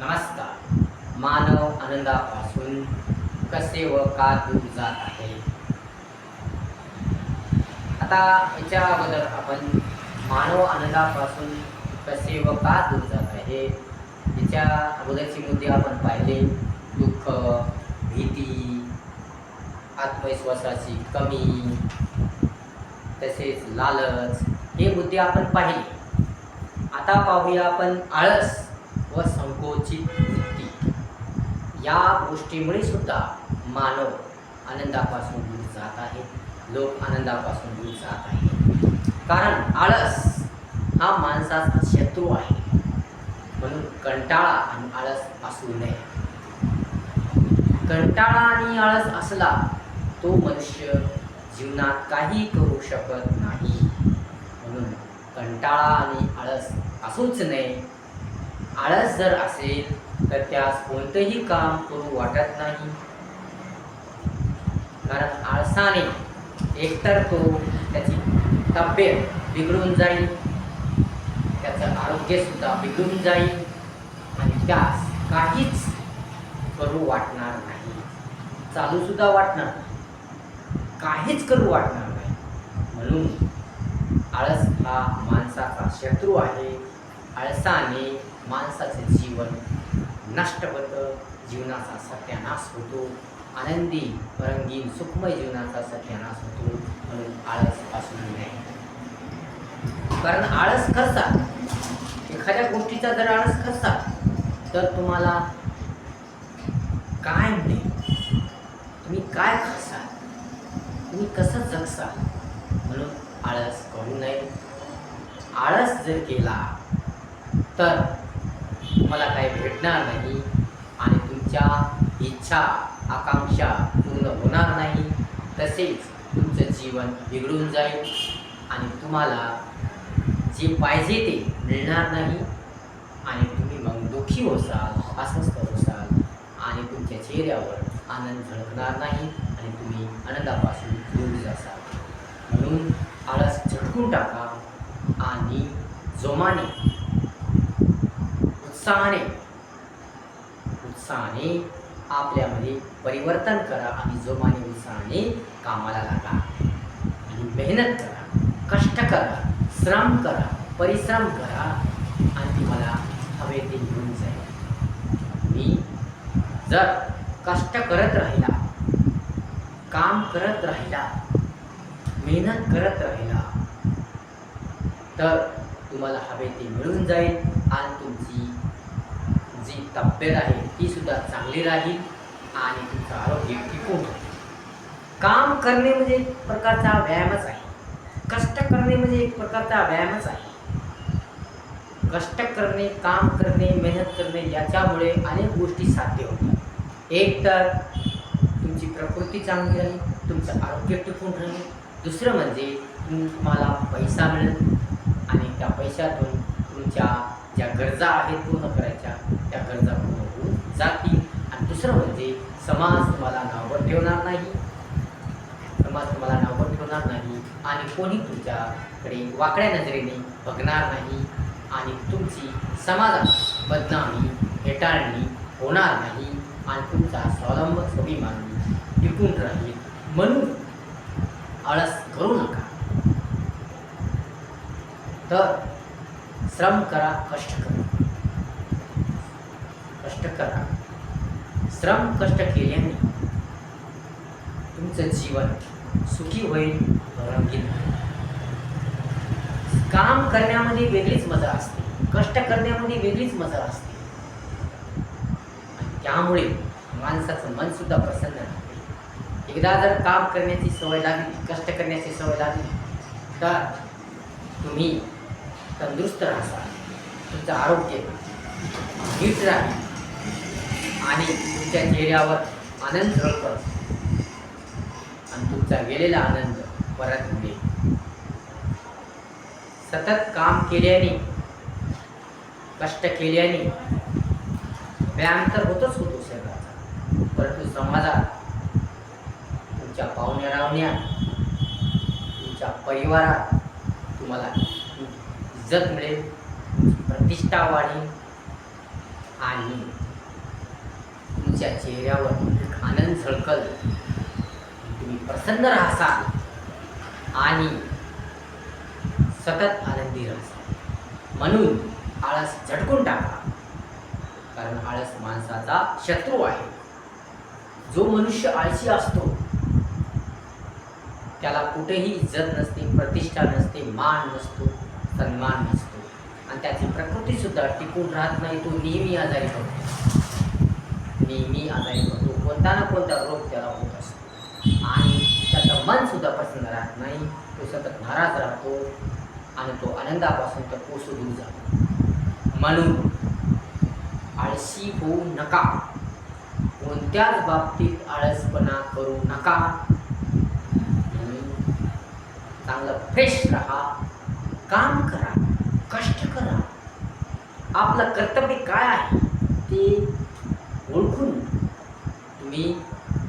नमस्कार. मानव आनंदापासून कसे व का दूर जात आहे? आता याच्या अगोदर आपण मानव आनंदापासून कसे व का दूर जात आहे याच्या अगोदरचे मुद्दे आपण पाहिले. दुःख भीती आत्मविश्वासाची कमी तसेच लालच हे मुद्दे आपण पाहिले. आता पाहूया आपण आळस. संकोचित वृत्ती. या गोष्टीमुळे सुद्धा मानव आनंदापासून दूर जात आहे. लोक आनंदापासून दूर जात आहे कारण आळस हा माणसाचा शत्रू आहे. म्हणून कंटाळा आणि आळस असू नये. कंटाळा आणि आळस असला तो मनुष्य जीवनात काही करू शकत नाही. म्हणून कंटाळा आणि आळस असूच नये. आळस जर असेल तर त्यास कोणतंही काम करू वाटत नाही. कारण आळसाने एकतर तो त्याची तब्येत बिघडून जाईल त्याचं आरोग्यसुद्धा बिघडून जाईल आणि त्यास काहीच करू वाटणार नाही. चालूसुद्धा वाटणार नाही. काहीच करू वाटणार नाही. म्हणून आळस हा माणसाचा शत्रू आहे. आळसाने माणसाचे जीवन नष्ट होतं. जीवनाचा सत्यानाश होतो. आनंदी रंगीन सुखमय जीवनाचा सत्यानाश होतो. म्हणून आळस असू नये कारण आळस करतात एखाद्या गोष्टीचा जर आळस करतात तर तुम्हाला काय मिळेल? तुम्ही काय खासाल तुम्ही कसं जगसाल? म्हणून आळस करू नये. आळस जर केला तर मला काही भेटणार नाही आणि तुमच्या इच्छा आकांक्षा पूर्ण होणार नाही. तसेच तुमचं जीवन बिघडून जाईल आणि तुम्हाला जे पाहिजे ते मिळणार नाही. आणि तुम्ही मग दुःखी होसाल अस्वस्थ होसाल आणि तुमच्या चेहऱ्यावर आनंद झळकणार नाही आणि तुम्ही आनंदापासून दूर जासाल. म्हणून आळस झटकून टाका आणि जोमाने उत्साहाने. उत्साहाने आपल्यामध्ये परिवर्तन करा आणि जोमाने उत्साहाने कामाला लागा. आणि मेहनत करा कष्ट करा श्रम करा परिश्रम करा आणि तुम्हाला हवे ते मिळून जाईल. मी जर कष्ट करत राहिला काम करत राहिला मेहनत करत राहिला तर तुम्हाला हवे ते मिळून जाईल आणि तुमची जी तब्येत आहे ती सुद्धा चांगली राहील आणि तुमचं आरोग्य टिकून राहील. काम करणे म्हणजे एक प्रकारचा व्यायामच आहे. कष्ट करणे म्हणजे एक प्रकारचा व्यायामच आहे. कष्ट करणे काम करणे मेहनत करणे याच्यामुळे अनेक गोष्टी साध्य होतात. एक तर तुमची प्रकृती चांगली राहील तुमचं आरोग्य टिकून राहील. दुसरं म्हणजे तुम्हाला पैसा मिळेल आणि त्या पैशातून तुमच्या ज्या गरजा आहेत पूर्ण करायच्या त्या गरजा पूर्ण होऊन जातील. आणि दुसरं म्हणजे समाज तुम्हाला नावं ठेवणार नाही. समाज तुम्हाला नावं ठेवणार नाही. आणि कोणी तुमच्याकडे वाकड्या नजरेने बघणार नाही. आणि तुमची समाजात बदनामी हेटाळणी होणार नाही. आणि तुमचा स्वावलंब स्वाभिमानी टिकून राहील. म्हणून आळस करू नका. तर श्रम करा कष्ट करा. कष्ट करा. श्रम कष्ट केल्याने तुमचं जीवन सुखी होईल रंगीन काम करण्यामध्ये वेगळीच मजा असते. कष्ट करण्यामध्ये वेगळीच मजा असते. त्यामुळे माणसाचं मन सुद्धा प्रसन्न राहते. एकदा जर काम करण्याची सवय लागली कष्ट करण्याची सवय लागली तर तुम्ही तंदुरुस्त राहसाल तुमचं आरोग्य नीट राहील. आणि तुमच्या चेहऱ्यावर आनंद झळकत आणि तुमचा गेलेला आनंद परत मिळेल सतत काम केल्याने कष्ट केल्याने व्यायाम तर होतच होतो शरीराचा. परंतु समाजात तुमच्या पाहुण्या रावण्यात तुमच्या परिवारात तुम्हाला इज्जत मिळेल प्रतिष्ठा वाढेल आणि तुमच्या चेहऱ्यावर आनंद झळकल. तुम्ही प्रसन्न राहसाल आणि सतत आनंदी राहसाल. म्हणून आळस झटकून टाका. कारण आळस माणसाचा शत्रू आहे. जो मनुष्य आळशी असतो त्याला कुठेही इज्जत नसते प्रतिष्ठा नसते मान नसतो सन्मान नसतो. आणि त्याची प्रकृती सुद्धा टिकून राहत नाही तो नेहमी आजारी पडतो. नेहमी आजारी पडतो कोणता ना कोणता रोग त्याला होत असतो. आणि त्याचं मनसुद्धा प्रसन्न राहत नाही. तो सतत नाराज राहतो. आणि तो आनंदापासून तर कोसू दूर जातो. म्हणून आळशी होऊ नका. कोणत्याच बाबतीत आळसपणा करू नका. चांगलं फ्रेश राहा. काम करा. कष्ट करा. आपलं कर्तव्य काय आहे? ते ओळखून तुम्ही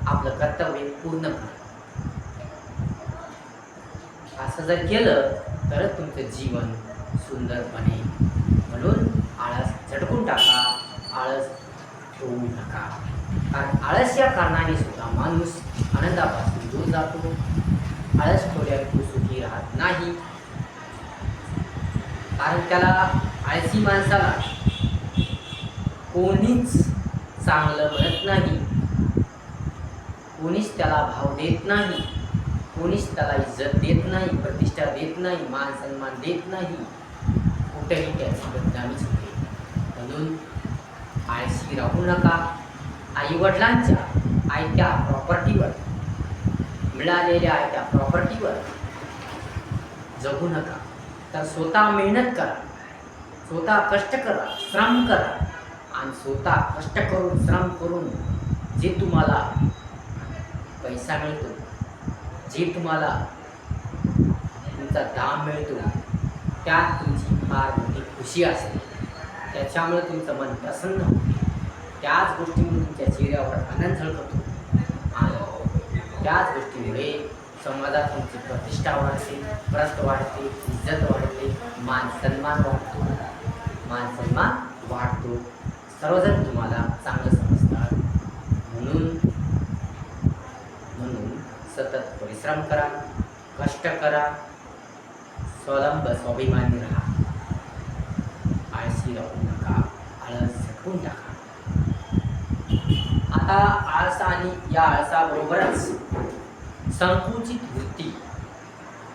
आपलं कर्तव्य पूर्ण करा. असं जर केलं तरच तुमचं जीवन सुंदर बनेल म्हणून आळस झटकून टाका आळस ठेवू नका. कारण आळस या कारणाने सुद्धा माणूस आनंदापासून दूर जातो. आळस ठेवल्यावर तो सुखी राहत नाही. कारण त्याला आळसी माणसाला कोणीच चांगलं म्हणत नाही. कोणीच त्याला भाव देत नाही. कोणीच त्याला इज्जत देत नाही प्रतिष्ठा देत नाही मान सन्मान देत नाही. कुठेही त्याची बदनामीच होते म्हणून आळशी राहू नका. आईवडिलांच्या आयत्या प्रॉपर्टीवर मिळालेल्या आयत्या प्रॉपर्टीवर जगू नका. तर स्वतः मेहनत करा. स्वतः कष्ट करा श्रम करा. आणि स्वतः कष्ट करून श्रम करून जे तुम्हाला पैसा मिळतो जे तुम्हाला तुमचा दाम मिळतो त्यात तुमची फार मोठी खुशी असते. त्याच्यामुळे तुमचं मन प्रसन्न होते. त्याच गोष्टीमुळे तुमच्या चेहऱ्यावर आनंद झळकतो. आणि त्याच गोष्टीमुळे समाजात तुमची प्रतिष्ठा वाढते प्रस्त वाढते इज्जत वाढते मान सन्मान वाढतो. मान सन्मान वाढतो. सर्वजण तुम्हाला चांगलं समजतात. म्हणून म्हणून सतत परिश्रम करा कष्ट करा स्वलंब स्वाभिमानी राहा. आळशी राहू नका आळस झटकून टाका. आता आळसा आणि या आळसाबरोबरच संकुचित वृत्ती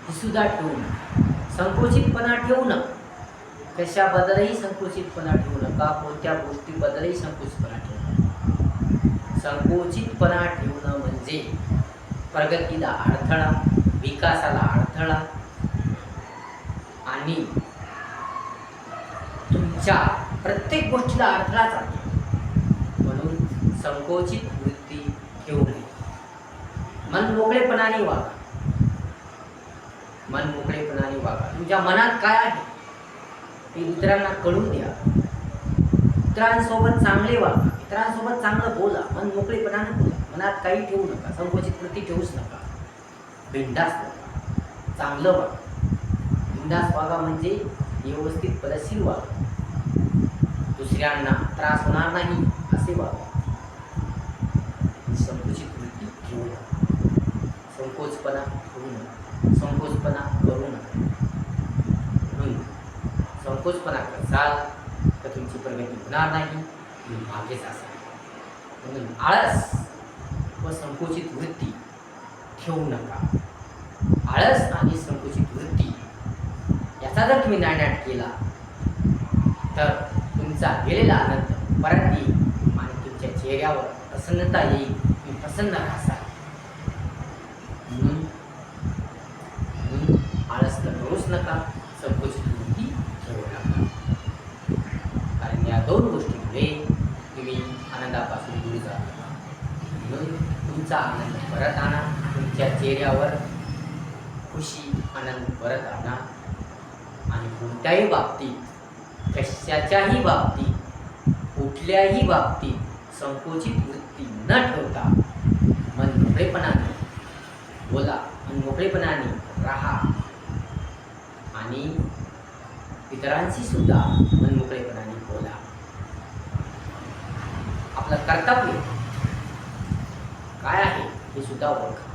ही सुद्धा ठेवू नका. संकुचितपणा ठेवू नका. कशाबद्दलही संकुचितपणा ठेवू नका कोणत्या गोष्टीबद्दलही संकोचपणा ठेवणं? संकोचितपणा संकुचितपणा ठेवणं म्हणजे प्रगतीला अडथळा विकासाला अडथळा आणि तुमच्या प्रत्येक गोष्टीला अडथळा जातो म्हणून संकोचित वृत्ती ठेवू नये मन मोकळेपणाने वागा. मन मोकळेपणाने वागा. तुमच्या मनात काय आहे? ते इतरांना कळून द्या. इतरांसोबत चांगले वागा इतरांसोबत चांगलं बोला मन मोकळेपणाने बोला मनात काही ठेवू नका संकोचित वृत्ती ठेवूच नका. बिंडास वागा चांगलं वागा बिंडास वागा म्हणजे व्यवस्थित पदशील वागा. दुसऱ्यांना त्रास होणार नाही असे वागा. संकुचित वृत्ती ठेवू नका. संकोचपणा ठेवू नका. संकोचपणा करू नका. संकोचपणा करसाल होणार नाही. तुम्ही मागेच असा म्हणून आळस व संकुचित वृत्ती ठेवू नका. आळस आणि संकुचित वृत्ती याचा जर तुम्ही नायनाट केला तर तुमचा गेलेला आनंद परत येईल आणि तुमच्या चेहऱ्यावर प्रसन्नता येईल तुम्ही प्रसन्न राहाल म्हणून म्हणून आळस तर करूच नका संकुचित वृत्ती ठेवू नका कारण या दोन गोष्टीमुळे तुम्ही आनंदापासून दूर जाता म्हणून तुमचा परत आणा. तुमच्या चेहऱ्यावर खुशी आनंद परत आणा. आणि कोणत्याही बाबतीत कशाच्याही बाबतीत कुठल्याही बाबतीत संकोचित वृत्ती न ठेवता मन मोकळेपणाने बोला मन मोकळेपणाने राहा. आणि इतरांशी सुद्धा मन मोकळेपणाने बोला. कर्तव्य काय आहे? हे सुद्धा ओळखा.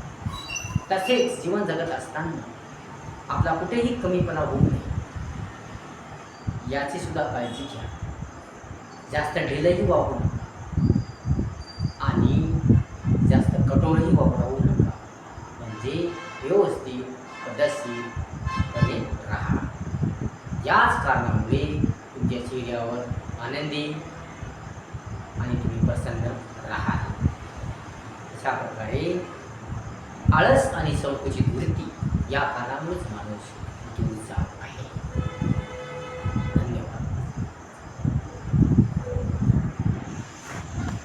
तसेच जीवन जगत असताना आपला कुठेही कमीपणा होऊ नये. याची सुद्धा काळजी घ्या. जास्त ढिलही वापरू नका. आणि जास्त कठोरही वापरावू नका. म्हणजे व्यवस्थित पद्धतशीरपणे राहा. याच कारणामुळे तुमच्या चेहऱ्यावर आनंदी आणि तुम्ही प्रसन्न राहा अशा प्रकारे आळस आणि संकुचित वृत्ती या कारणामुळेच माणूस